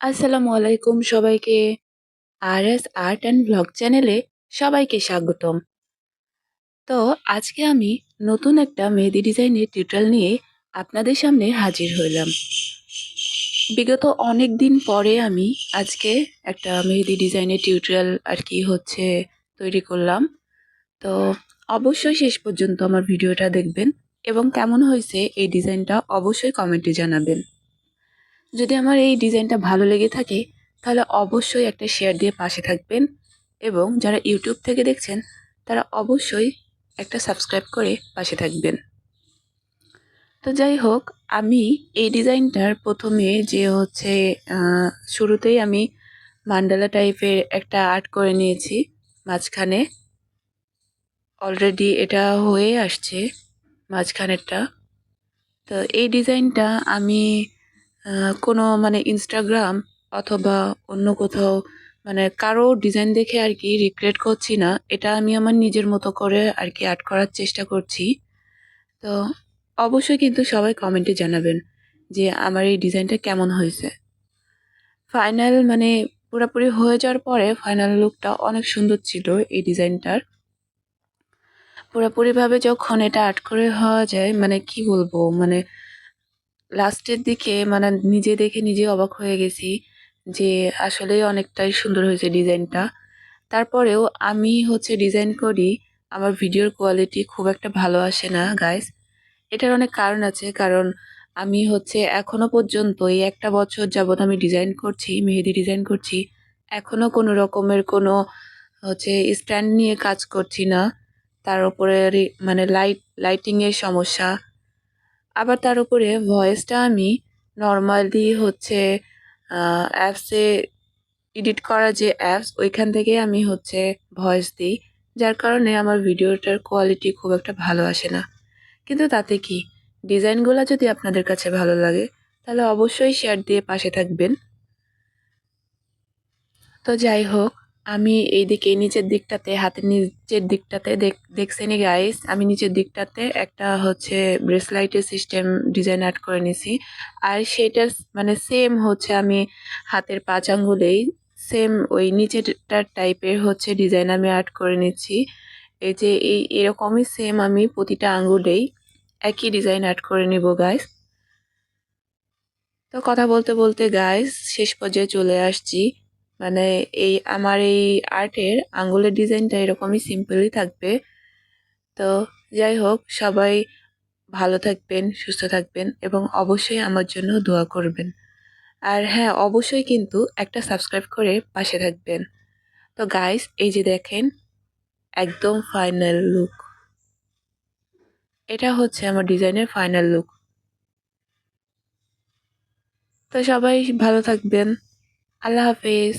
আসসালামু আলাইকুম সবাইকে। R S Art and Blog চ্যানেলে সবাইকে স্বাগতম। তো আজকে আমি নতুন একটা মেহেদি ডিজাইনের টিউটোরিয়াল নিয়ে আপনাদের সামনে হাজির হইলাম বিগত অনেক দিন পরে আমি আজকে একটা মেহেদি ডিজাইনের টিউটোরিয়াল আর কি হচ্ছে তৈরি করলাম। তো অবশ্যই শেষ পর্যন্ত আমার ভিডিওটা দেখবেন এবং কেমন হয়েছে এই ডিজাইনটা অবশ্যই কমেন্টে জানাবেন। যদি আমার এই ডিজাইনটা ভালো লেগে থাকে, তাহলে অবশ্যই একটা শেয়ার দিয়ে পাশে থাকবেন এবং যারা ইউটিউব থেকে দেখছেন, তারা অবশ্যই একটা সাবস্ক্রাইব করে পাশে থাকবেন। তো যাই হোক, আমি এই ডিজাইনটার প্রথমে যে হচ্ছে শুরুতেই আমি মান্ডালা টাইপের একটা আর্ট করে নিয়েছি, মাঝখানে অলরেডি এটা হয়ে আসছে মাঝখানেরটা। তো এই ডিজাইনটা আমি কোনো মানে ইনস্টাগ্রাম অথবা অন্য কোথাও মানে কারও ডিজাইন দেখে আর কি রিক্রিয়েট করছি না, এটা আমি আমার নিজের মতো করে আর কি আর্ট করার চেষ্টা করছি। তো অবশ্যই কিন্তু সবাই কমেন্টে জানাবেন যে আমার এই ডিজাইনটা কেমন হয়েছে। ফাইনাল মানে পুরোপুরি হয়ে যাওয়ার পরে ফাইনাল লুকটা অনেক সুন্দর ছিল এই ডিজাইনটার পুরোপুরিভাবে যখন এটা আর্ট করে হওয়া যায় মানে কি বলব মানে লাস্টের দিকে মানে নিজে দেখে নিজে অবাক হয়ে গেছি যে আসলেই অনেকটাই সুন্দর হয়েছে ডিজাইনটা। তারপরেও আমি হচ্ছে ডিজাইন করি, আমার ভিডিওর কোয়ালিটি খুব একটা ভালো আসে না গাইস এটার অনেক কারণ আছে, কারণ আমি হচ্ছে এখনও পর্যন্ত এই একটা বছর যাবত আমি ডিজাইন করছি, মেহেদি ডিজাইন করছি, এখনও কোনো রকমের কোনো হচ্ছে স্ট্যান্ড নিয়ে কাজ করছি না। তার উপরে মানে লাইট লাইটিংয়ের সমস্যা আবার তার উপরে ভয়েসটা আমি নর্মালি হচ্ছে অ্যাপসে এডিট করা যে অ্যাপস ওইখান থেকে আমি হচ্ছে ভয়েস দিই। যার কারণে আমার ভিডিওটার কোয়ালিটি খুব একটা ভালো আসে না। কিন্তু তাতে কি? ডিজাইনগুলো যদি আপনাদের কাছে ভালো লাগে, তাহলে অবশ্যই শেয়ার দিয়ে পাশে থাকবেন। তো যাই হোক আমি এই দিকে নিচের দিকটাতে, হাতের নিচের দিকটাতে দেখ- দেখছেনই গাইস আমি নিচের দিকটাতে একটা হচ্ছে ব্রেসলাইটের সিস্টেম ডিজাইন আর্ট করে নিছি। আর সেটা মানে সেম হচ্ছে আমি হাতের পাঁচ আঙ্গুলেই সেম ওই নিচেরটার টাইপের হচ্ছে ডিজাইন আমি আর্ট করে নিচ্ছি এই যে এই, এরকমই সেম আমি প্রতিটা আঙ্গুলেই একই ডিজাইন আর্ট করে নিব গাইস তো কথা বলতে বলতে গাইস শেষ পর্যায়ে চলে আসছি। মানে এই আমার এই আর্টের আঙ্গুলের ডিজাইনটা এরকমই সিম্পলই থাকবে। তো যাই হোক, সবাই ভালো থাকবেন, সুস্থ থাকবেন এবং অবশ্যই আমার জন্য দোয়া করবেন। আর হ্যাঁ অবশ্যই কিন্তু একটা সাবস্ক্রাইব করে পাশে থাকবেন। তো গাইস এই যে দেখেন, একদম ফাইনাল লুক এটা হচ্ছে আমার ডিজাইনের ফাইনাল লুক তো সবাই ভালো থাকবেন। আল্লাহ হাফেজ